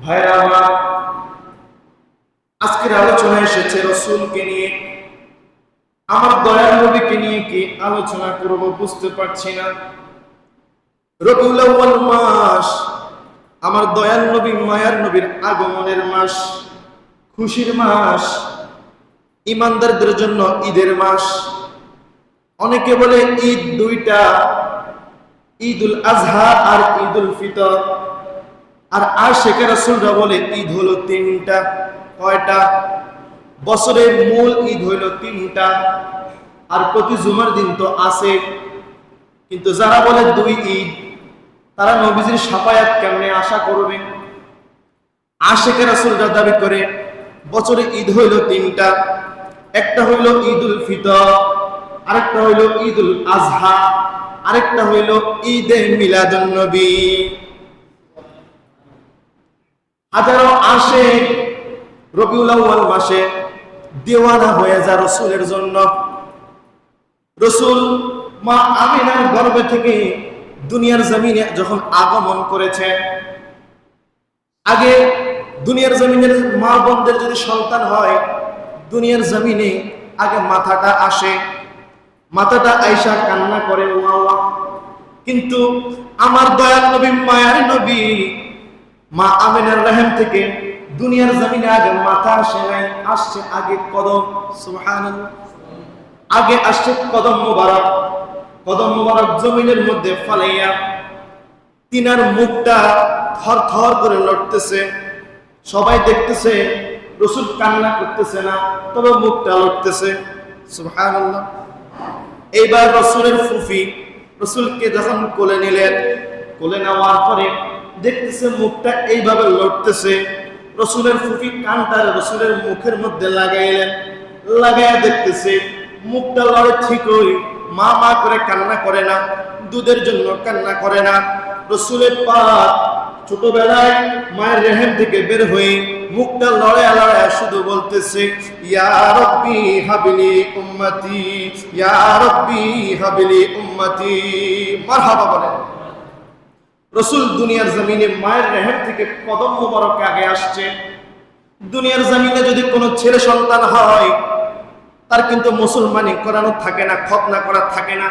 ভাইরা আমার, আজকের আলোচনা এসেছে রসুলকে নিয়ে। আমার দয়াল নবীকে নিয়ে কি আলোচনা করব বুঝতে পারছি না। রবিউল মাস, আমার দয়াল নবী মায়ার নবীর আগমনের মাস, খুশির মাস, ইমানদারদের জন্য ঈদের মাস। অনেকে বলে ঈদ দুইটা, ঈদুল আজহা আর ঈদুল ফিতর। আর আর শেখা রাসুলরা বলে, ঈদ হলো তিনটা। কয়টা? বছরের মূল ঈদ হইল তিনটা। আর প্রতি জুমার দিন তো আছে। কিন্তু যারা বলে দুই ঈদ, তারা নবীজির সাফায়াত কেমনে আশা করবে? আশেখা রাসুলরা দাবি করে, বছরে ঈদ হইল তিনটা। একটা হইল ঈদ উল ফিতর, আরেকটা হইল ঈদ উল আজহা, আরেকটা হইল ঈদ ঈদে মিলাদুন নবী। হাজারো আসে রবিউল আউয়াল মাসে দেওয়ানা হয়ে যা রসুলের জন্য রসুল মা আমিনার গর্ভে থেকে দুনিয়ার জমিনে যখন আগমন করেছে, আগে দুনিয়ার জমিনের মা বোনদের যদি সন্তান হয়, দুনিয়ার জমিনে আগে মাথাটা আসে মাথাটা আইসা কান্না করে। কিন্তু আমার দয়াল নবী, মায়ার নবী মা আমিনার রহম থেকে দুনিয়ার জমিনে আগে মাথা আসে নাই, আসছে আগে কদম, সুবহানাল্লাহ। আগে আসছে কদম মুবারক কদম মুবারক জমিনের মধ্যে ফালাইয়া তিনার মুখটা থর থর করে লড়তেছে সবাই দেখতেছে, রসুল কান্না করতেছে না, তবে মুখটা লড়তেছে সুবহানাল্লাহ। এইবার রসুলের ফুফি রসুলকে যখন কোলে নিলেন, কোলে নেওয়ার পরে দেখতেছে, মুখটা এইভাবে লড়তেছে। রসুলের ফুফি কানটা রসুলের মুখের মধ্যে লাগাইলেন, লাগাইয়া দেখতেছে, মুখটা লড়ে ঠিকই, মা মা করে কান্না করে না, দুধের জন্য কান্না করে না। রসুলের পা ছোটবেলায় মায়ের রেহেম থেকে বের হয়ে মুখটা লড়ে লড়ে শুধু বলতেছে, ইয়া হাবিলি উম্মতি, ইয়া রব্বি হাবিলি উম্মতি। মারহাবা বলেন। রসুল দুনিয়ার জমিনে মায়ের রেহেম থেকে কদম মোবারকে আগে আসছে। দুনিয়ার জমিনে যদি কোনো ছেলে সন্তান হয়, তার কিন্তু মুসলমানি করানো থাকে না খতনা করা থাকে না।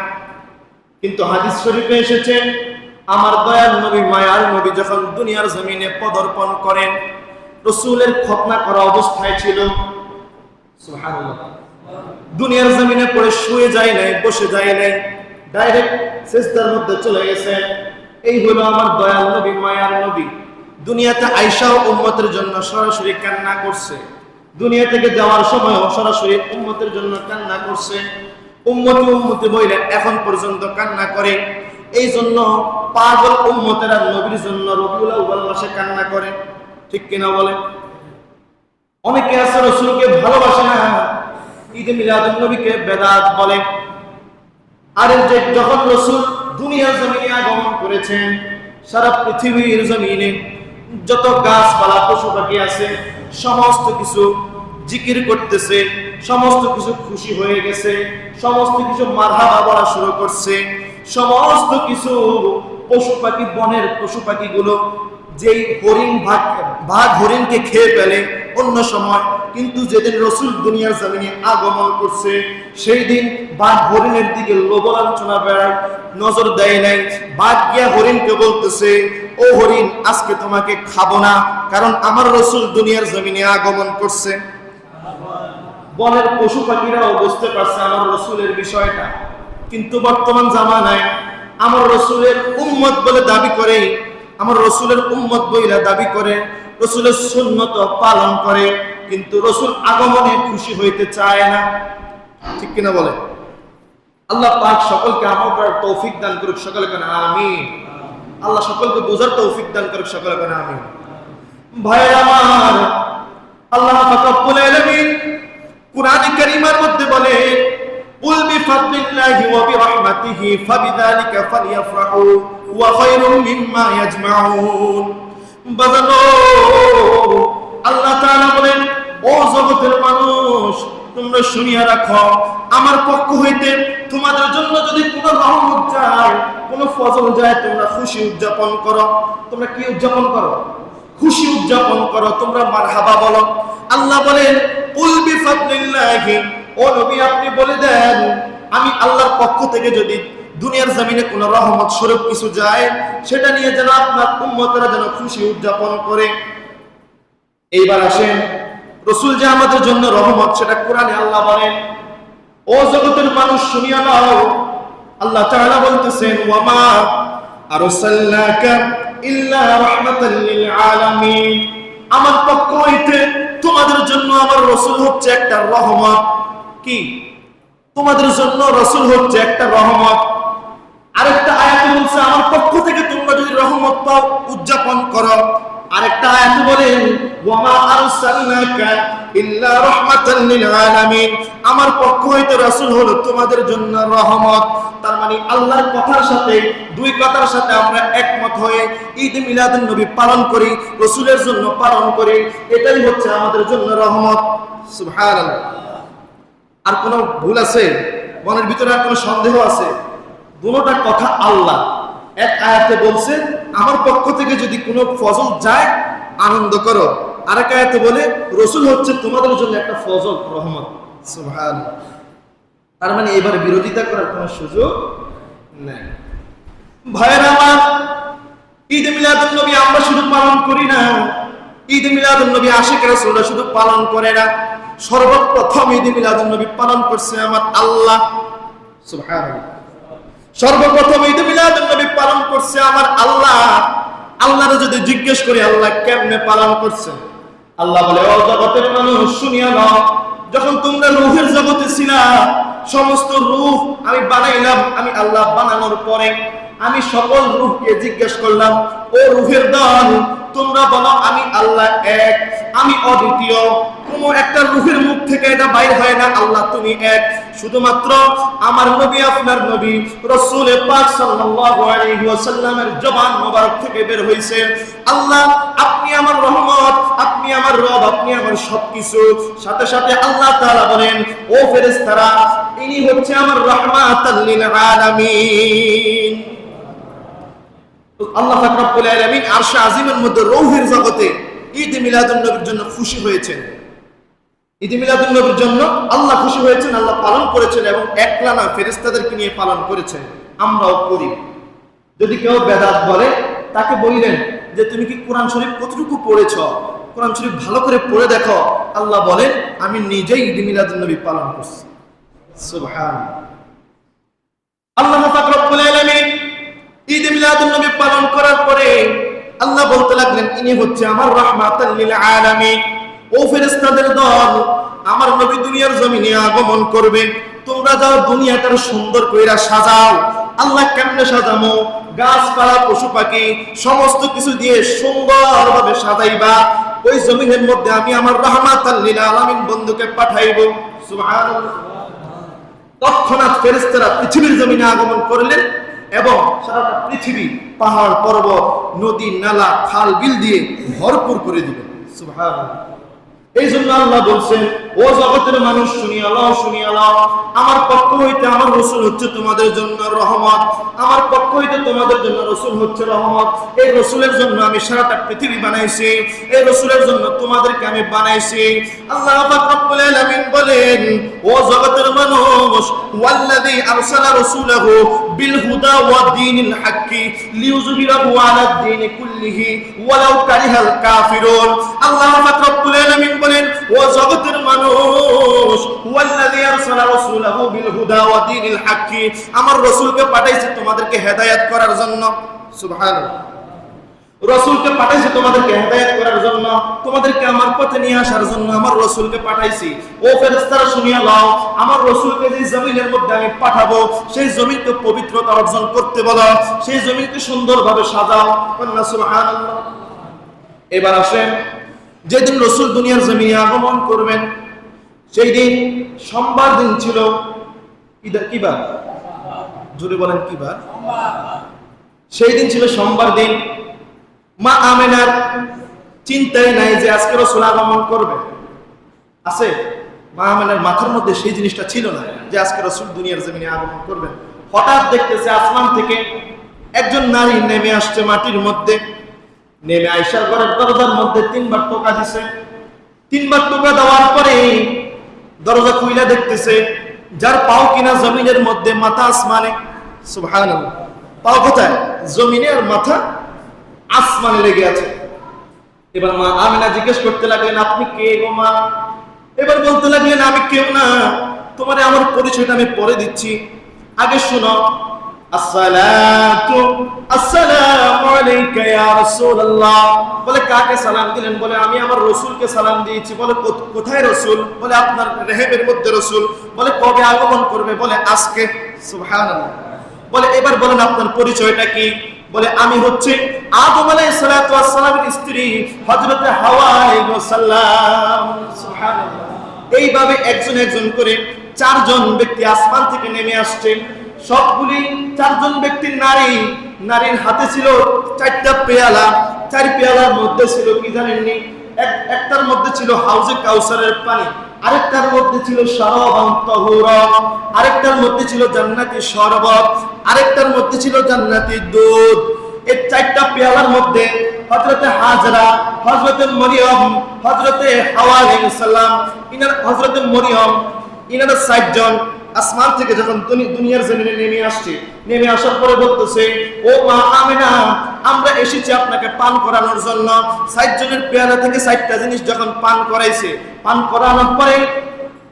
কিন্তু হাদিস শরীফে এসেছে, আমার দয়াল নবী, মায়ার নবী যখন দুনিয়ার জমিনে পদর্পণ করেন, রসুলের খতনা করা অবস্থায় ছিল। দুনিয়ার জমিনে পড়ে শুয়ে যায় নাই, বসে যায় নাই, ডাইরেক্ট শেষদার মধ্যে চলে গেছে। এই হলো আমার দয়াল নবী, মায়ার নবী। দুনিয়াতে আয়সা ও উম্মতের জন্য সরাসরি কান্না করছে। দুনিয়া থেকে যাওয়ার সময় সরাসরি উম্মতের জন্য কান্না করছে। উম্মতি উম্মতি বইলেন এখন পর্যন্ত কান্না করে। এই জন্য পাগল উম্মতেরা নবীর জন্য রবিউল আউয়াল মাসে কান্না করে। ঠিক কিনা বলে অনেকে আছে রসুলকে ভালোবাসে না। ঈদে মিলাদুল নবীকে বেদাত বলে। আর যে যখন রসুল দুনিয়ার জমিনে আগমন করেছেন, সারা পৃথিবীর জমিনে যত গাছপালা পশু পাখি আছে, সমস্ত কিছু জিকির করতেছে, সমস্ত কিছু খুশি হয়ে গেছে, সমস্ত কিছু মারহাবা বলা শুরু করছে, সমস্ত কিছু পশু পাখি বনের পশু পাখিগুলো যেই হরিণ ভাগ ভাগ হরিণকে খেয়ে ফেলে অন্য সময়, কিন্তু যেদিন রসুল দুনিয়ার জমিনে আগমন করছে, সেই দিন বাঘ হরিণের দিকে লোবলাঞ্চনা বেড়ায়, নজর দেয় নাই। বাঘ গিয়া হরিণকে বলতেছে, ও হরিণ, আজকে তোমাকে খাব না, কারণ আমার রসুল দুনিয়ার জমিনে আগমন করছে। বনের পশু পাখিরাও বুঝতে পারছে আমার রসুলের বিষয়টা। কিন্তু বর্তমান জামানায় আমার রসুলের উম্মত বলে দাবি করে আমার রসুলের উম্মত বইরা দাবি করে, রসুলের সুন্নত পালন করে, কিন্তু রসুল আগমনে খুশি হইতে চায় না। ঠিক কিনা বলে? আল্লাহ পাক সকলকে আমার করার তৌফিক দান করুক, সকলে কেন আমি আল্লাহ সকলকে বোঝার তৌফিক দান করুক, সকলে কেন আমি ভাই আমার, আল্লাহ রব্বুল আলামিন কুরআন কারীমের মধ্যে বলে, কুল বিফাদলিল্লাহি ওয়া বিরহমাতিহি, ফাবিদালিকা ফালইয়াফরাহু আল্লাহ তাআলা বলেন, ও জগতের মানুষ, তোমরা শুনিয়া রাখো, আমার পক্ষ হইতে তোমাদের জন্য যদি কোনো রহমত যায়, কোনো ফজল যায়, তোমরা খুশি উদযাপন করো। তোমরা কি উদযাপন করো? খুশি উদযাপন করো, তোমরা মার হাবা বলো। আল্লাহ বলেন উলবি ফাদলিল্লাহি ও নবী, আপনি বলে দেন, আমি আল্লাহর পক্ষ থেকে যদি দুনিয়ার জমিনে কোনো রহমত স্বরূপ কিছু যায়, সেটা নিয়ে যেন আপনার উম্মতরা যেন খুশি উদযাপন করে। এইবার আসেন, রসুল যে আমাদের জন্য রহমত, সেটা কোরআনে আল্লাহ বলেন, ও জগতের মানুষ, শুনিয়া নাও, আল্লাহ তাআলা বলতেছেন, ওয়ামা আরসালনাকা ইল্লা রাহমাতাল লিল আলামিন। আমার পক্ষ হইতে তোমাদের জন্য আমার রসুল হচ্ছে একটা রহমত। কি? তোমাদের জন্য রসুল হচ্ছে একটা রহমত। আরেকটা আয়াত বলছে, আমার পক্ষ থেকে তোমরা যদি রহমত পাও, উদযাপন করো। আরেকটা আয়াত বলেন ওয়ামা আরসালনাকা ইল্লা রাহমাতাল লিল আলামিন। আমার পক্ষ হইতে রাসূল হলো তোমাদের জন্য রহমত। তার মানে আল্লাহর কথার সাথে, দুই কথার সাথে আমরা একমত হয়ে ঈদ মিলাদুন নবী পালন করি, রাসূলের জন্য পালন করি। এটাই হচ্ছে আমাদের জন্য রহমত। সুবহানাল্লাহ। আর কোনো ভুল আছে? মনের ভিতরে আর কোনো সন্দেহ আছে? দুটোটা কথা আল্লাহ। এক আয়াতে বলছে, আমার পক্ষ থেকে যদি কোনো ফজল যায়, আনন্দ করো। আরেক আয়াতে বলে, রসুল হচ্ছে তোমাদের জন্য একটা ফজল, রহমত। তার মানে এবার বিরোধিতা করার কোনো সুযোগ নেই। ভাইয়ের আমার, ঈদ মিলাদুল নবী আমরা শুধু পালন করি না। ঈদ মিলাদুন নবী আশিক রাসূলরা শুধু পালন করে না। সর্বপ্রথম ঈদ মিলাদুন নবী পালন করছে আমার আল্লাহ। সুবহানাল্লাহ। সর্বপ্রথম ঈদ মিলাদুন নবী পালন করছে আমার আল্লাহ। আল্লাহরে যদি জিজ্ঞেস করি, আল্লাহ কেমনে পালন করছে? আল্লাহ বলে, ও জগতের মানুষ শুনিয়া নাও যখন তোমরা রূহের জগতে ছিলা, সমস্ত রূহ আমি বানাইলাম, আমি আল্লাহ বানানোর পরে আমি সকল রূহকে জিজ্ঞেস করলাম, ও রূহের দল, তোমরা বলো আমি আল্লাহ এক, আমি অদ্বিতীয়। কোন একটা রূহের মুখ থেকে এটা বাইর হয় না। আল্লাহ, তুমি এক। শুধুমাত্র আমার নবী, আপনার নবী, রাসূল পাক আলাইহি ওয়াসাল্লামের জবান মোবারক থেকে বের হইছে। আল্লাহ, আপনি আমার রহমত, আপনি আমার রব, আপনি আমার সবকিছু। সাথে সাথে আল্লাহ তাআলা বলেন, ও ফেরেশতারা, ইনি হচ্ছে আমার রাহমাতাল লিল আলামিন। আল্লাহ পাক রব্বুল আলামিন আজিমের মধ্যে রৌহের জগতে ঈদ মিলাদুন নবীর জন্য খুশি হয়েছেন। ঈদ মিলাদুন নবীর জন্য আল্লাহ খুশি হয়েছেন, আল্লাহ পালন করেছেন এবং একলা না, ফেরেশতাদেরকে নিয়ে পালন করেছেন। আমরাও করি। যদি কেউ বেদাত বলে, তাকে বললেন যে, তুমি কি কোরআন শরীফ কতটুকু পড়েছ? কোরআন শরীফ ভালো করে পড়ে দেখো। আল্লাহ বলেন, আমি নিজেই ঈদ মিলাদুন নবী পালন করছি। আল্লাহ ঈদ মিলাদুন নবী পালন করার পরে আল্লাহ বলতে লাগলেন, ইনি হচ্ছে আমার রাহমাতাল লিল ও ফেরেশতাদের দল, আমার নবী দুনিয়ার জমিনে আগমন করবে। তোমরা যাও দুনিয়াটার সুন্দর কইরা সাজাও। আল্লাহ কেমনে সাজামো? গাছপালা পশু পাখি সমস্ত কিছু দিয়ে সুন্দরভাবে সাজাইবা। ওই জমিনের মধ্যে আমি আমার রাহমাতাল লিল আলামিন বন্ধুকে পাঠাইবো। তৎক্ষণাৎ ফেরেস্তারা পৃথিবীর জমিনে আগমন করলেন এবং সারাটা পৃথিবী, পাহাড়, পর্বত, নদী, নালা, খাল, বিল দিয়ে ভরপুর করে দিলেন। সুবহানাল্লাহ। এই জন্য আল্লাহ বলছেন ও জগতের মানুষ শুনিয়া লও শুনিয়া লও। আমার পক্ষ হইতে আমার রসুল হচ্ছে তোমাদের জন্য রহমত। আমার পক্ষ হইতে তোমাদের জন্য রসুল হচ্ছে রহমত। এই রসুলের জন্য আমি সারাটা পৃথিবী বানাইছি। এই রসুলের জন্য তোমাদেরকে আমি বানাইছি। আল্লাহ আলামিন বলেন, ও জগতের মানুষ, ওয়াল্লাযী আরসালা রাসূলাহু বিল হুদা ওয়া দীনিল হাক্কি লিইয়ুযহিরাহু আলা কুল্লিহি ওয়ালাউ কারিহাল কাফিরুন। আল্লাহ পাক রব্বুল আলামিন বলেন ও জগতের মানুষ বিল হুদা ওয়া আমার রাসূলকে পাঠাইছে তোমাদেরকে হেদায়েত করার জন্য। রসুলকে পাঠাইছি তোমাদেরকে হেদায়েত করার জন্য, তোমাদেরকে আমার পথে নিয়ে আসার জন্য আমার রসুলকে পাঠাইছি। ও ফেরেশতারা শুনিয়া লও, আমার রসুলকে যে জমিনের মধ্যে আমি পাঠাবো, সেই জমিনকে পবিত্রতা অর্জন করতে বলো, সেই জমিনকে সুন্দরভাবে সাজাও। সুবহানাল্লাহ। এবার আসেন যেদিন রসুল দুনিয়ার জমিনে আগমন করবেন, সেই দিন সোমবার দিন ছিল কিদা- কি বার? জোরে বলেন কি বার? সেই দিন ছিল সোমবার দিন। মা আমেনার চিন্তাই নাই যে আজকে রসুল আগমন করবে। আছে? মা আমেনার মাথার মধ্যে সেই জিনিসটা ছিল না যে আজকে রসুল দুনিয়ার জমিনে আগমন করবেন। হঠাৎ দেখতেছে আসমান থেকে একজন নারী নেমে আসছে মাটির মধ্যে। নেমে আইসার ঘরের দরজার মধ্যে তিনবার টোকা দিছে। তিনবার টোকা দেওয়ার পরে দরজা খুইলা দেখতেছে, যার পাও কিনা জমিনের মধ্যে মাথা আসমানে। সুবহানাল্লাহ। পাও কোথায়? জমিনে আর মাথা আসমানে লেগে আছে। এবার মা আমিনা জিজ্ঞেস করতে লাগলেন, আপনি কে গো মা? এবার বলতে লাগলেন, আমি কেউ না। তোমার আমার পরিচয়টা আমি পরে দিচ্ছি। আগে শোনো কাকে সালাম দিলেন? বলে, আমি আমার রসুলকে সালাম দিয়েছি। বলে কোথায় রসুল? বলে, আপনার রেহেবের রসুল। বলে, কবে আগমন করবে? বলে, আজকে। বলে, এবার বলেন, আপনার পরিচয়টা কি? বলে, আমি হচ্ছে আদম সালাতু স্ত্রী আলাইহিস এইভাবে একজন একজন করে চারজন ব্যক্তি আসমান থেকে নেমে আসছে। সবগুলি চারজন ব্যক্তির নারী। নারীর হাতে ছিল চারটা পেয়ালা। চার পেয়ালার মধ্যে ছিল কি জানেননি? এক একটার মধ্যে ছিল হাউজে কাউসারের পানি। আরেকটার মধ্যে ছিল আরেকটার মধ্যে ছিল জান্নাতি শরবত। আরেকটার মধ্যে ছিল জান্নাতি দুধ। এই চারটা পেয়ালার মধ্যে হজরতে হাজরা, হযরতে মরিয়ম হজরতে হাওয়া সালাম, ইনার হযরতে মরিয়ম, ইনারা ষাটজন আসমান থেকে যখন দুনি- দুনিয়ার জমিনে নেমে আসছে, নেমে আসার পরে বলতেছে, ও মা আমিনা, আমরা এসেছি আপনাকে পান করানোর জন্য। ষাট জনের পেয়ালা থেকে ষাটটা জিনিস যখন পান করাইছে, পান করানোর পরে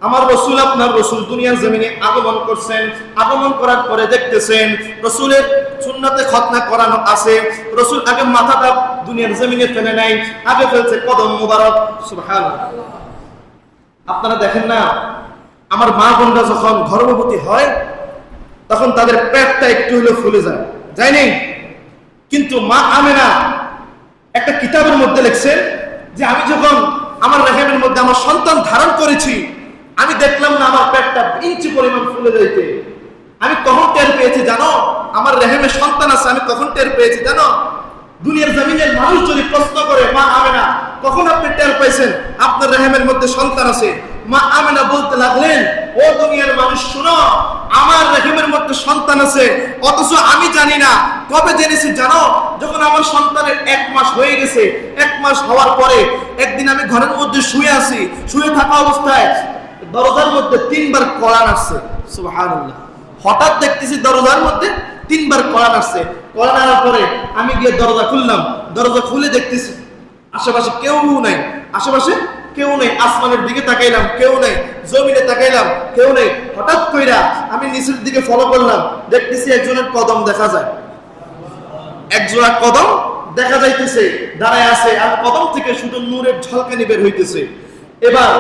আমার রসুল আপনার রসুল দুনিয়ার জমিনে আগমন করছেন। আগমন করার পরে দেখতেছেন, রসুলের সুন্নাতে খতনা করানো আছে। রসুল আগে মাথাটা দুনিয়ার জমিনে ফেলে নাই, আগে ফেলছে কদম মুবারক। সুবহানাল্লাহ। আপনারা দেখেন না আমার মা বোনরা যখন গর্ভবতী হয়, তখন তাদের পেটটা একটু হলেও ফুলে যায়। যাই নেই? কিন্তু মা আমেনা একটা কিতাবের মধ্যে লিখছে যে আমি যখন আমার রেহেমের মধ্যে আমার সন্তান ধারণ করেছি, আমি দেখলাম না আমার পেটটা ইঞ্চি পরিমাণ ফুলে যাইতে। আমি কখন টের পেয়েছি জানো? আমার রেহেমে সন্তান আছে, আমি কখন টের পেয়েছি জানো? দুনিয়ার জমিনের মানুষ যদি প্রশ্ন করে, মা আমেনা, কখন আপনি টের পাইছেন? আপনার রেহেমের মধ্যে সন্তান আছে। মা আমেনা বলতে লাগলেন, ও দুনিয়ার মানুষ, শুনো, আমার রেহেমের মধ্যে সন্তান আছে, অথচ আমি জানি না, কবে জেনেছি জানো? যখন আমার সন্তানের এক মাস হয়ে গেছে, এক মাস হওয়ার পরে একদিন আমি ঘরের মধ্যে শুয়ে আছি, শুয়ে থাকা অবস্থায় দরজার মধ্যে তিনবার কড়া নাড়ছে সুবহানাল্লাহ। হঠাৎ দেখতেছি দরজার মধ্যে তিনবার কড়া নাড়ছে কড়া নাড়ার পরে আমি গিয়ে দরজা খুললাম, দরজা খুলে দেখতেছি, আশেপাশে কেউ নাই, আশেপাশে কেউ নেই, আসমানের দিকে তাকাইলাম, কেউ নেই, জমিনে তাকাইলাম, কেউ নেই। হঠাৎ কইরা আমি নিচের দিকে ফলো করলাম, দেখতেছি একজনের কদম দেখা যায়। একজোড়া কদম দেখা যাইতেছে, দাঁড়ায় আছে, আর কদম থেকে শুধু নূরের ঝলকানি বের হইতেছে। এবার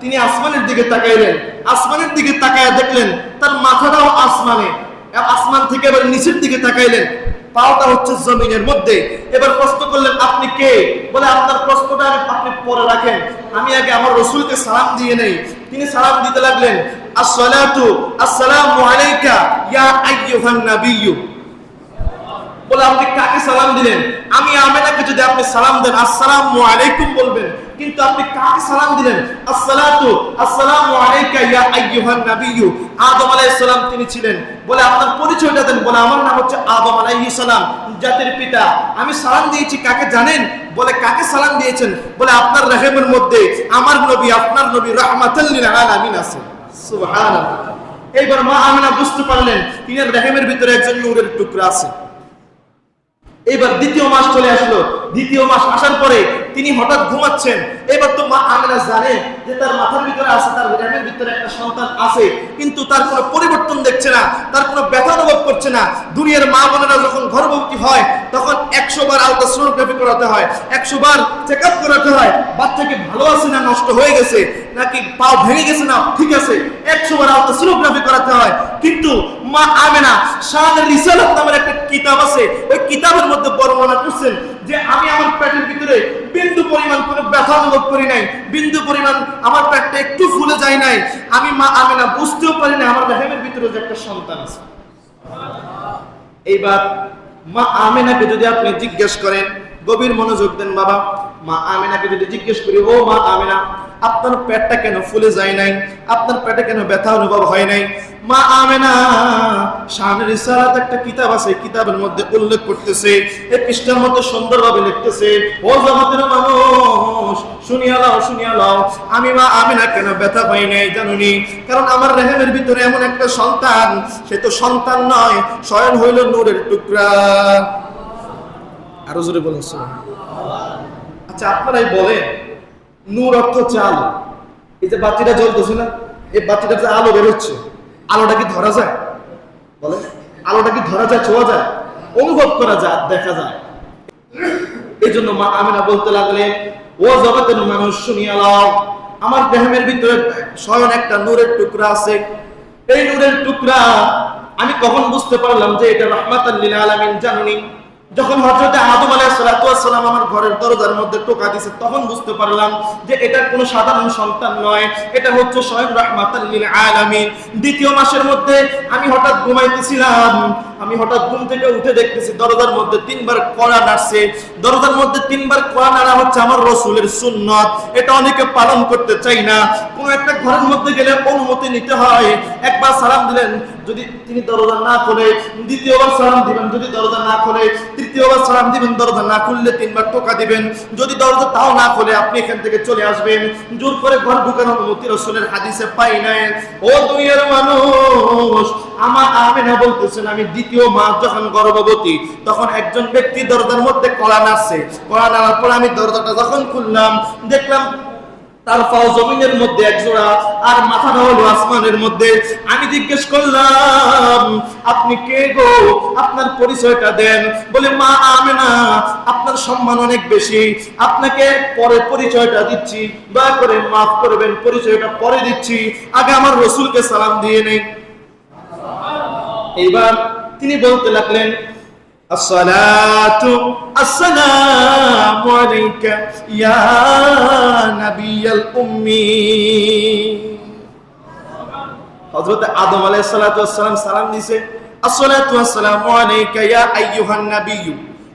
তিনি আসমানের দিকে তাকাইলেন, আসমানের দিকে তাকায় দেখলেন, তার মাথাটাও আসমানে। আসমান থেকে এবার নিচের দিকে তাকাইলেন পাওটা হচ্ছে জমিনের মধ্যে। এবার প্রশ্ন করলেন, আপনি কে? বলে, আপনার প্রশ্নটা আপনি পরে রাখেন। আমি আগে আমার রসুলকে সালাম দিয়ে নেই। তিনি সালাম দিতে লাগলেন, আসসালাতু, আসসালামু আলাইকা ইয়া আইয়ুহান নাবিয়্যু। বলে, আপনি কাকে সালাম দিলেন? আমি আমেনাকে যদি আপনি সালাম দেন, আসসালামু আলাইকুম বলবেন। কিন্তু আপনি কাকে সালাম দিলেন? আসসালাতু, আসসালামু আলাইকা ইয়া আইয়ুহান নাবিয়্যু। আদম আলাইহিস সালাম তিনি ছিলেন। বলে আপনার পরিচয়টা দেন, বলে আমার নাম হচ্ছে আদম আলাইহিস সালাম জাতির পিতা। আমি সালাম দিয়েছি, কাকে জানেন? বলে কাকে সালাম দিয়েছেন? বলে আপনার রহিমের মধ্যে আমার নবী, আপনার নবী রাহমাতাল লিল আলামিন আছে। সুবহানাল্লাহ। এইবার মা আমিনা বুঝতে পারলেন, তিনের রহিমের ভিতরে একজন নূরের টুকরা আছে। এবার দ্বিতীয় মাস চলে আসলো। দ্বিতীয় মাস আসার পরে তিনি হঠাৎ ঘুমাচ্ছেন। এবার তো মা আমেনা জানে যে তার মাথার ভিতরে আছে, তার রেমের ভিতরে একটা সন্তান আছে, কিন্তু তার কোনো পরিবর্তন দেখছে না, তার কোনো ব্যথা অনুভব করছে না। দুনিয়ার মা বোনেরা যখন গর্ভবতী হয়, তখন একশো বার আলট্রাসোনোগ্রাফি করাতে হয়, একশো বার চেক আপ করাতে হয়, বাচ্চাকে ভালো আছে না, নষ্ট হয়ে গেছে, নাকি পাও ভেঙে গেছে না, ঠিক আছে, একশো বার আলট্রাসোনোগ্রাফি করাতে হয়। কিন্তু মা আমেনা শাহের রিসালাত নামের একটা কিতাব আছে, ওই কিতাবের মধ্যে বর্ণনা করছেন যে, আমি আমার পেটের ভিতরে বিন্দু পরিমাণ কোনো ব্যথা অনুভব করি নাই, বিন্দু পরিমাণ আমার পেটটা একটু ফুলে যায় নাই, আমি মা আমেনা বুঝতেও পারি না আমার রেহেমের ভিতরে যে একটা সন্তান আছে। এইবার মা আমেনাকে যদি আপনি জিজ্ঞেস করেন, গভীর মনোযোগ দেন বাবা, মা আমেনাকে যদি জিজ্ঞেস করি, ও মা আমেনা আপনার পেটটা কেন ফুলে যায় নাই? আপনার পেটে কেন ব্যথা অনুভব হয় নাই? মা আমেনা শানের ইসারাত একটা কিতাব আছে কিতাবের মধ্যে উল্লেখ করতেছে এই পৃষ্ঠার মধ্যে সুন্দরভাবে লিখতেছে ও জগতের মানুষ শুনিয়া লাও শুনিয়া লাও আমি মা আমেনা কেন ব্যথা পাই নাই জানুনি? কারণ আমার রেহেমের ভিতরে এমন একটা সন্তান সে তো সন্তান নয় স্বয়ং হইল নূরের টুকরা। আরও জোরে বলুন আচ্ছা আপনারাই বলেন নূর অর্থ হচ্ছে আলো। এই যে বাতিটা জ্বলতেছে না, এই বাতিটার যে আলো বেরোচ্ছে আলোটা কি ধরা যায়? বলেন, আলোটা কি ধরা যায়, ছোঁয়া যায়? অনুভব করা যায়, দেখা যায়। এই জন্য মা আমিনা বলতে লাগলেন ও জগতের মানুষ, শুনিয়া লাও আমার দেহের ভিতরে স্বয়ং একটা নূরের টুকরা আছে। এই নূরের টুকরা, আমি কখন বুঝতে পারলাম যে এটা রহমাতাল লিল আলামিন জানুনি? যখন হযরতে আদম আলাইহিস সালাম আমার ঘরের দরজার মধ্যে টোকা দিয়েছে তখন বুঝতে পারলাম যে এটা কোনো সাধারণ সন্তান নয়। এটা হচ্ছে স্বয়ং রহমাতাল আলামিন। দ্বিতীয় মাসের মধ্যে আমি হঠাৎ ঘুমাইতেছিলাম। আমি হঠাৎ ঘুম থেকে উঠে দেখতেছি দরজার মধ্যে তিনবার কড়া নাড়ছে। দরজার মধ্যে তিনবার কড়া নাড়া হচ্ছে আমার রসুলের সুন্নত। এটা অনেকে পালন করতে চাই না। কোনো একটা ঘরের মধ্যে গেলে অনুমতি নিতে হয়। একবার সালাম দিলেন যদি তিনি দরজা না খোলে দ্বিতীয়বার সালাম দিবেন, যদি দরজা না খোলে তৃতীয়বার সালাম দিবেন, দরজা না খুললে তিনবার টোকা দিবেন। যদি দরজা তাও না খোলে, আপনি এখান থেকে চলে আসবেন। জোর করে ঘর ঢুকার অনুমতি রসুলের হাদিসে পাই নাই। ও দুনিয়ার মানুষ, আমার আমেনা বলতেছেন, আমি দ্বিতীয় মাস যখন গর্ভবতী, তখন একজন ব্যক্তি দরজার মধ্যে কলা নাড়ছে। কলা নাড়ার পর আমি দরজাটা যখন খুললাম, দেখলাম তার পাও জমিনের মধ্যে এক জোড়া, আর মাথাটা হলো আসমানের মধ্যে। আমি জিজ্ঞেস করলাম, আপনি কে গো? আপনার পরিচয়টা দেন। বলে, মা আমেনা, আপনার সম্মান অনেক বেশি। আপনাকে পরে পরিচয়টা দিচ্ছি। দয়া করে মাফ করবেন, পরিচয়টা পরে দিচ্ছি। আগে আমার রসুলকে সালাম দিয়ে নেই। এইবার তিনি বলতে লাগলেন, আসসালাতু, আসসালামু আলাইকা, ইয়া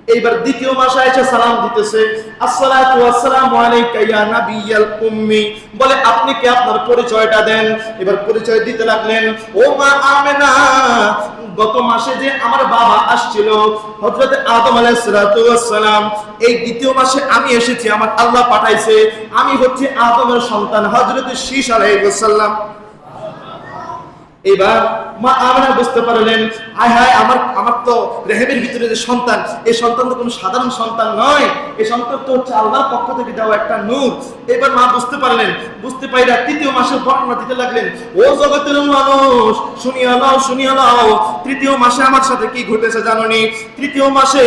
এইবার দ্বিতীয় এসে সালাম দিতেছে বলে, আপনি কি আপনার পরিচয়টা দেন? এবার পরিচয় দিতে লাগলেন ও মা আমেনা গত মাসে যে আমার বাবা আসছিল হজরত আদম আলাইসালাম এই দ্বিতীয় মাসে আমি এসেছি, আমার আল্লাহ পাঠাইছে, আমি হচ্ছে আদমের সন্তান হজরত শীষ আলাইসাল্লাম এবার মা আমরা বুঝতে পারলেন, হায় হায়, আমার আমার তো রেহেমের ভিতরে যে সন্তান এই সন্তান তো কোনো সাধারণ সন্তান নয় এই সন্তান তো হচ্ছে আল্লাহর পক্ষ থেকে দেওয়া একটা নূর। এবার মা বুঝতে পারলেন, বুঝতে পাইরা তৃতীয় মাসে বর্ণনা দিতে লাগলেন, ও জগতের মানুষ, শুনিয়া নাও শুনিয়া নাও, তৃতীয় মাসে আমার সাথে কি ঘটেছে জানোনি? তৃতীয় মাসে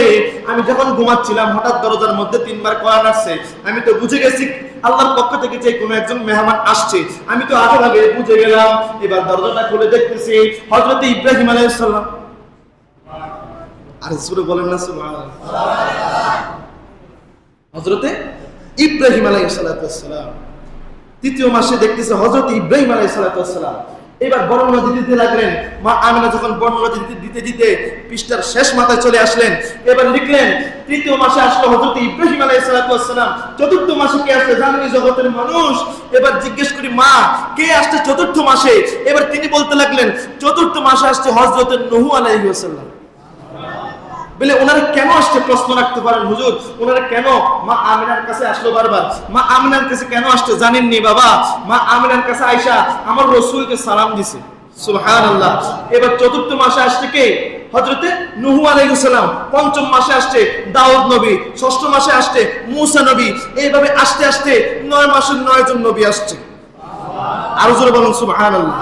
আমি যখন ঘুমাচ্ছিলাম, হঠাৎ দরজার মধ্যে তিনবার করা আসছে। আমি তো বুঝে গেছি আল্লাহর পক্ষ থেকে যে কোনো একজন মেহমান আসছে, আমি তো আগে আগে বুঝে গেলাম, এবার দরজাটা খুলে দেখতেছি হজরত ইব্রাহিম আলাইসাল্লাম আরে সুরে বলেন না হজরতে ইব্রাহিম আলাইসাল্লাম তৃতীয় মাসে দেখতেছে হজরত ইব্রাহিম আলাইহিস সালাম। এবার বর্ণনা দিতে দিতে লাগলেন, মা আমিনা যখন বর্ণনা দিতে দিতে দিতে পৃষ্ঠার শেষ মাথায় চলে আসলেন, এবার লিখলেন, তৃতীয় মাসে আসলো হজরত ইব্রাহিম আলাইসালাম সালাম, চতুর্থ মাসে কে আসছে জানি জগতের মানুষ? এবার জিজ্ঞেস করি, মা, কে আসছে চতুর্থ মাসে? এবার তিনি বলতে লাগলেন, চতুর্থ মাসে আসছে হজরতের নহু আলাইসাল্লাম বলে, ওনারা কেন আসছে প্রশ্ন রাখতে পারেন হুজুর? ওনারা কেন মা আমিনার কাছে আসলো বারবার? মা আমিনার কাছে কেন আসছে জানেননি বাবা? মা আমিনার কাছে আইসা আমার রসুলকে সালাম দিছে। সুবহানাল্লাহ। এবার চতুর্থ মাসে আসছে কে? হযরতে নূহ আলাইহিস সালাম। পঞ্চম মাসে আসছে দাউদ নবী। ষষ্ঠ মাসে আসছে মূসা নবী। এইভাবে আস্তে আস্তে নয় মাসের নয় জন নবী আসছে। আরও জোরে বলুন, সুবহানাল্লাহ।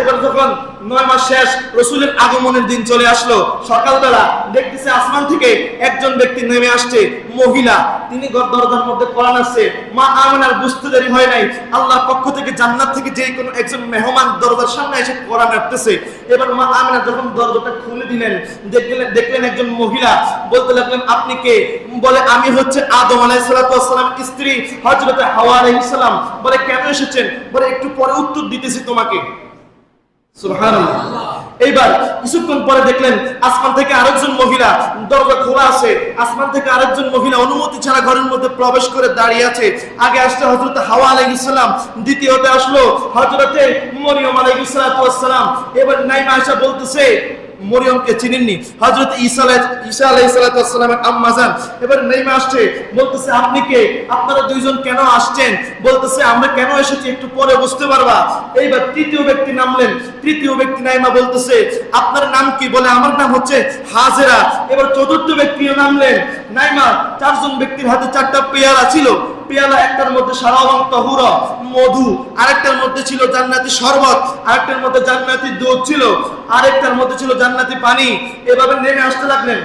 এবার যখন নয় মাস শেষ রসুলের আগমনের দিন চলে আসলো। সকালবেলা দেখতেছে আসমান থেকে একজন ব্যক্তি নেমে আসছে, মহিলা। তিনি দরজার মধ্যে কোরআন আসছে মা আমিনার বুঝতে দেরি হয় নাই। আল্লাহর পক্ষ থেকে জান্নাত থেকে যে কোনো একজন মেহমান দরজার সামনে এসে কোরআন আটতেছে এবার মা আমিনা যখন দরজাটা খুলে দিলেন, দেখলেন দেখলেন একজন মহিলা। বলতে লাগলেন, আপনি কে? বলে, আমি হচ্ছে আদম আলাইহিস সালাম স্ত্রী, হযরত হাওয়া আলাইহিস সালাম। বলে, কেন এসেছেন? বলে, একটু পরে উত্তর দিতেছি তোমাকে। এইবার কিছুক্ষণ পরে দেখলেন আসমান থেকে আরেকজন মহিলা, দরজা খোলা আছে। আসমান থেকে আরেকজন মহিলা অনুমতি ছাড়া ঘরের মধ্যে প্রবেশ করে দাঁড়িয়ে আছে। আগে আসতে হজরত হাওয়া আলাইসালাম দ্বিতীয়তে আসলো হজরতে মরিয়ম আলাইসালাম এবার নাইমা আয়েশা বলতেছে মরিয়মকে চিনেননি। হযরত ঈসা আলাই- ঈসা আলাইহিসসালামের আম্মা যান। এবার নেমে আসছে, বলতেছে, আপনি কে? আপনারা দুইজন কেন আসছেন? বলতেছে, আমরা কেন এসেছি একটু পরে বুঝতে পারবা? এইবার তৃতীয় ব্যক্তি নামলেন। তৃতীয় ব্যক্তি নাইমা বলতেছে, আপনার নাম কি? বলে, আমার নাম হচ্ছে হাজেরা। এবার চতুর্থ ব্যক্তিও নামলেন। নাইমা, চারজন ব্যক্তির হাতে চারটা পেয়ারা ছিল। পেয়ালা একটার মধ্যে সারাবং তহুর, মধু। আরেকটার মধ্যে ছিল জান্নাতি শরবত। আরেকটার মধ্যে জান্নাতি দুধ ছিল। আরেকটার মধ্যে ছিল জান্নাতি পানি এভাবে নেমে আসতে লাগলেন।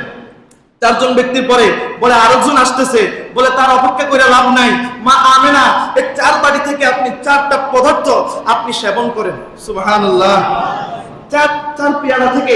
চারজন ব্যক্তির পরে বলে, আরেকজন আসতেছে। বলে, তার অপেক্ষা করে লাভ নাই। মা আমেনা এই চার বাড়ি থেকে আপনি চারটা পদার্থ আপনি সেবন করেন। সুবহানাল্লাহ। চার চার পেয়ালা থেকে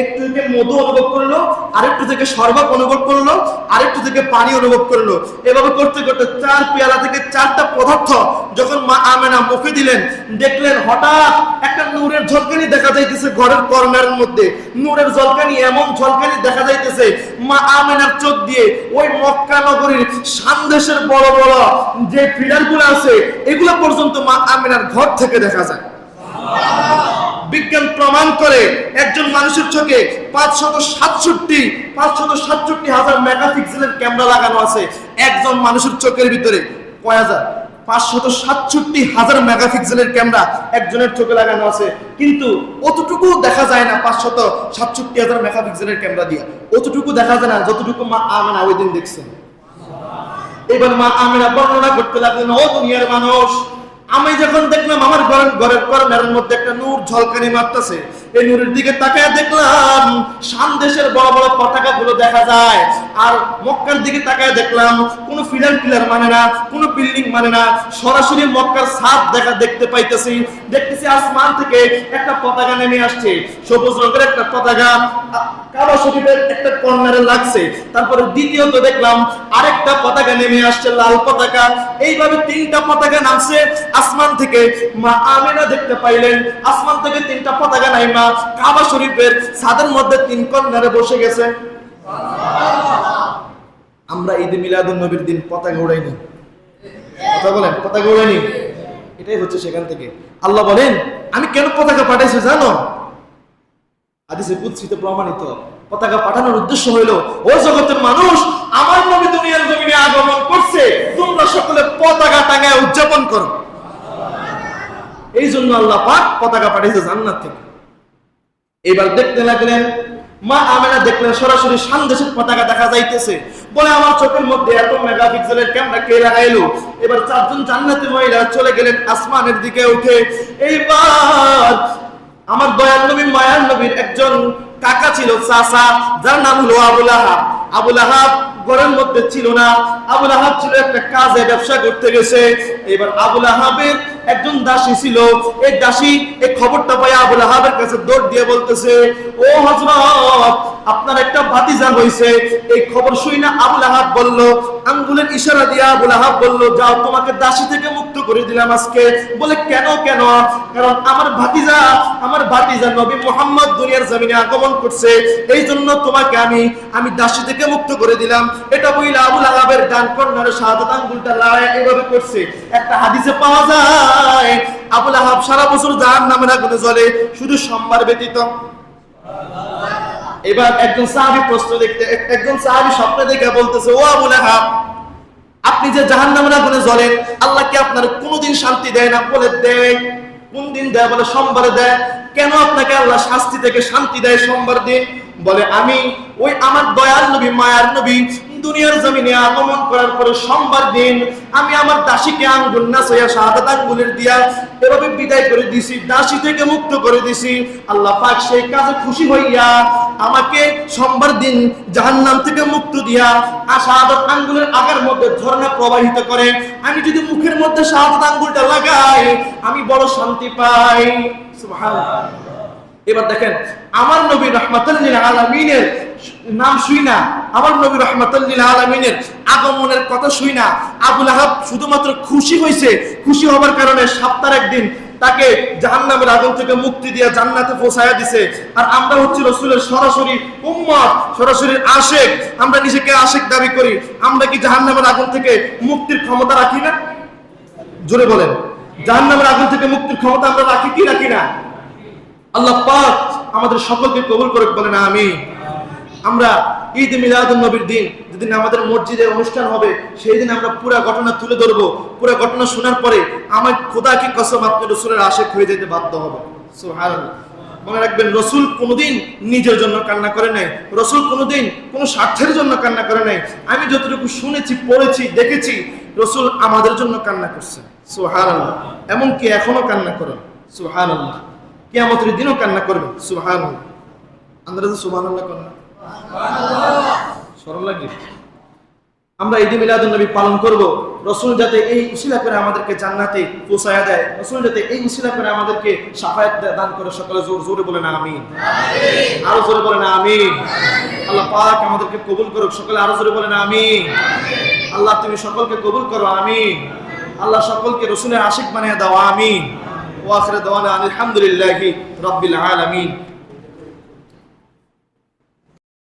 একটু থেকে মধু অনুভব করল, আরেকটু থেকে শরবত অনুভব করল, আরেকটু থেকে পানি অনুভব করল। এভাবে করতে করতে চার পেয়ালা থেকে চারটা পদার্থ যখন মা আমেনা মুখে দিলেন, দেখলেন হঠাৎ একটা নূরের ঝলকানি দেখা যাইতেছে ঘরের কর্নারের মধ্যে। নূরের ঝলকানি এমন ঝলকানি দেখা যাইতেছে, মা আমেনার চোখ দিয়ে ওই মক্কা নগরীর সানদেশের বড় বড় যে পিলারগুলো আছে, এগুলো পর্যন্ত মা আমেনার ঘর থেকে দেখা যায়। বিজ্ঞান প্রমাণ করে একজন মানুষের চোখে পাঁচশত সাতষট্টি পাঁচশত সাতষট্টি হাজার মেগাপিক্সেলের ক্যামেরা লাগানো আছে। একজন মানুষের চোখের ভিতরে কয় হাজার? পাঁচশত সাতষট্টি হাজার মেগাপিক্সেলের ক্যামেরা একজনের চোখে লাগানো আছে। কিন্তু অতটুকু দেখা যায় না পাঁচশত সাতষট্টি হাজার মেগাপিক্সেলের ক্যামেরা দিয়ে। অতটুকু দেখা যায় না, যতটুকু মা আমেনা ওই দিন দেখছেন। এবার মা আমেনা বর্ণনা করতে লাগলেন, ও দুনিয়ার মানুষ আমি যখন দেখলাম আমার ঘরের ঘরের কর্নারের মধ্যে একটা নূর ঝলকানি মারতেছে এই নূরের দিকে তাকায় দেখলাম শান দেশের বড় বড় পতাকা গুলো দেখা যায়। আর মক্কার দিকে তাকায় দেখলাম, কোনো ফিলার পিলার মানে না, কোনো বিল্ডিং মানে না। সরাসরি মক্কার ছাদ দেখা দেখতে পাইতেছি। দেখতেছি আসমান থেকে একটা পতাকা নেমে আসছে। সবুজ রঙের একটা পতাকা কাবা শরীফের একটা কর্নারে লাগছে। তারপরে দ্বিতীয়ত দেখলাম, আরেকটা পতাকা নেমে আসছে, লাল পতাকা। এইভাবে তিনটা পতাকা নামছে। আসমান থেকে মা আমেনা দেখতে পাইলেন। আসমান থেকে তিনটা পতাকা কাবা শরীফের ছাদের মধ্যে তিন কর্নারে বসে গেছে। আমরা ঈদ মিলাদুন নবীর দিন পতাকা উড়াইনি। কথা বলেন, পতাকা উড়াইনি। এটাই হচ্ছে সেখান থেকে। আল্লাহ বলেন, আমি কেন পতাকা পাঠাইছি জানো? হাদিসে কুৎসিতে প্রমাণিত। পতাকা পাঠানোর উদ্দেশ্য হইল, ও জগতের মানুষ, আমার নবী দুনিয়ার জমিনে আগমন করছে, তোমরা সকলে পতাকা টাঙায় উদযাপন করো। এই জন্য আল্লাহ পাক পতাকা পাঠিয়েছে জান্নাত থেকে। এবার দেখতে লাগলেন, মা আমেনা দেখলেন, সরাসরি সন্দেশের পতাকা দেখা যাইতেছে। বলে আমার চোখের মধ্যে এত মেগাপিক্সেলের ক্যামেরা কে লাগাইলো? এবার চারজন জান্নাতি মহিলা চলে গেলেন আসমানের দিকে উঠে। এইবার আমার দয়াল নবী, মায়ার নবীর একজন কাকা ছিল, চাচা, যার নাম হলো আবুল আহাব। আবুল আহাব ঘরের মধ্যে ছিল না। আবুল আহাব ছিল একটা কাজে ব্যবসা করতে গেছে। এবার আবুল আহাবের একজন দাসী ছিল। এই দাসী এই খবরটা পাই আবুল আহাবের কাছে দৌড় দিয়ে বলতেছে, ও হযরত, আপনার একটা ভাতিজা হইছে। এই খবর শুই না আবুল আহাব বলল, আঙ্গুলের ইশারা দিয়ে আবুল আহাব বলল, যাও, তোমাকে দাসী থেকে মুক্ত করে দিলাম আজকে। বলে, কেন কেন? কারণ আমার ভাতিজা আমার ভাতিজা নবী মোহাম্মদ দুনিয়ার জমিনে আগমন করছে। এই জন্য তোমাকে আমি আমি দাসী থেকে মুক্ত করে দিলাম। এটা বইলা আবুল আহাবের ডান কর্নারে শাহাদাত আঙ্গুলটা লাগায় এভাবে করছে একটা হাদিসে পাওয়া যায় আবুল আহাব সারা বছর জাহান্নামের আগুনে জ্বলে, শুধু সোমবার ব্যতীত। এবার একজন সাহাবী প্রশ্ন দেখতে, একজন সাহাবী দেখে বলতেছে, ও আবুল আহাব আপনি যে জ্বলেন, আল্লাহ কি আপনার কোনোদিন শান্তি দেয় না? বলে, দেয়। কোন দিন দেয় বলে, সোমবারে দেয়। কেন আপনাকে আল্লাহ শাস্তি থেকে শান্তি দেয় সোমবার দিন? বলে, আমি ওই আমার দয়াল নবী, মায়ার নবী, দুনিয়ার জমিনে আগমন করার পরে সোমবার দিন আমি আমার দাসীকে আঙ্গুল না সইয়া শাহাদাত আঙ্গুলের দিয়া এভাবে বিদায় করে দিছি, দাসী থেকে মুক্ত করে দিছি। আল্লাহ পাক সেই কাজে খুশি হইয়া আমাকে সোমবার দিন জাহান্নাম থেকে মুক্ত দিয়া আর শাহাদাত আঙ্গুলের আগার মধ্যে ঝর্ণা প্রবাহিত করে। আমি যদি মুখের মধ্যে শাহাদাত আঙ্গুলটা লাগাই, আমি বড় শান্তি পাই। সুবহানাল্লাহ। এবার দেখেন, আমার নবী রহমাতুল্লিল আলমিনের নাম শুই না, আমার নবী রহমাতুল্লিল আলমিনের আগমনের কথা শুই না। আবুল আহাব শুধুমাত্র খুশি হয়েছে, খুশি হবার কারণে সপ্তাহের একদিন তাকে জাহান্নামের আগুন থেকে মুক্তি দিয়ে জান্নাতে পৌঁছায়া দিছে। আর আমরা হচ্ছে রসুলের সরাসরি উম্মত সরাসরি আশেক। আমরা নিজেকে আশেক দাবি করি। আমরা কি জাহান্নামের আগুন থেকে মুক্তির ক্ষমতা রাখি না? জোরে বলেন, জাহান্নামের আগুন থেকে মুক্তির ক্ষমতা আমরা রাখি কি, রাখি না? আল্লাহ পাক আমাদের সকলকে কবুল করে বলেন আমি আমরা ঈদ মিলাদুন নবীর দিন, যেদিন আমাদের মসজিদে অনুষ্ঠান হবে, সেই দিন আমরা পুরো ঘটনা তুলে ধরবো। পুরো ঘটনা শোনার পরে আমার খোদা কি কসম আপনি রসুলের আশেক হয়ে যেতে বাধ্য হবে। মনে রাখবেন, রসুল কোনোদিন নিজের জন্য কান্না করে নাই। রসুল কোনোদিন কোনো স্বার্থের জন্য কান্না করে নাই। আমি যতটুকু শুনেছি, পড়েছি, দেখেছি, রসুল আমাদের জন্য কান্না করছে সুবহানাল্লাহ। এমনকি এখনও কান্না করেন। সুবহানাল্লাহ। কিয়ামতের দিনও কান্না করবেন। সুহান আমরা তো সুবহানাল্লাহ করেন না? সরল লাগে। আমরা ঈদ মিলাদুন নবী পালন করব। রসুল যাতে এই উসিলা করে আমাদেরকে জান্নাতে পৌঁছায়া দেয় রসুল যাতে এই উসিলা করে আমাদেরকে সাফায়াত দান করে সকলে জোর জোরে বলে না আমিন। আরও জোরে বলে না আমিন। আল্লাহ পাক আমাদেরকে কবুল করুক সকলে আরও জোরে বলে না আমিন। আল্লাহ তুমি সকলকে কবুল করো আমি আল্লাহ সকলকে রসুলের আশিক বানিয়ে দাও আমিন। ওয়াখির দাওয়ানা আলহামদুলিল্লাহি রব্বিল আলামিন।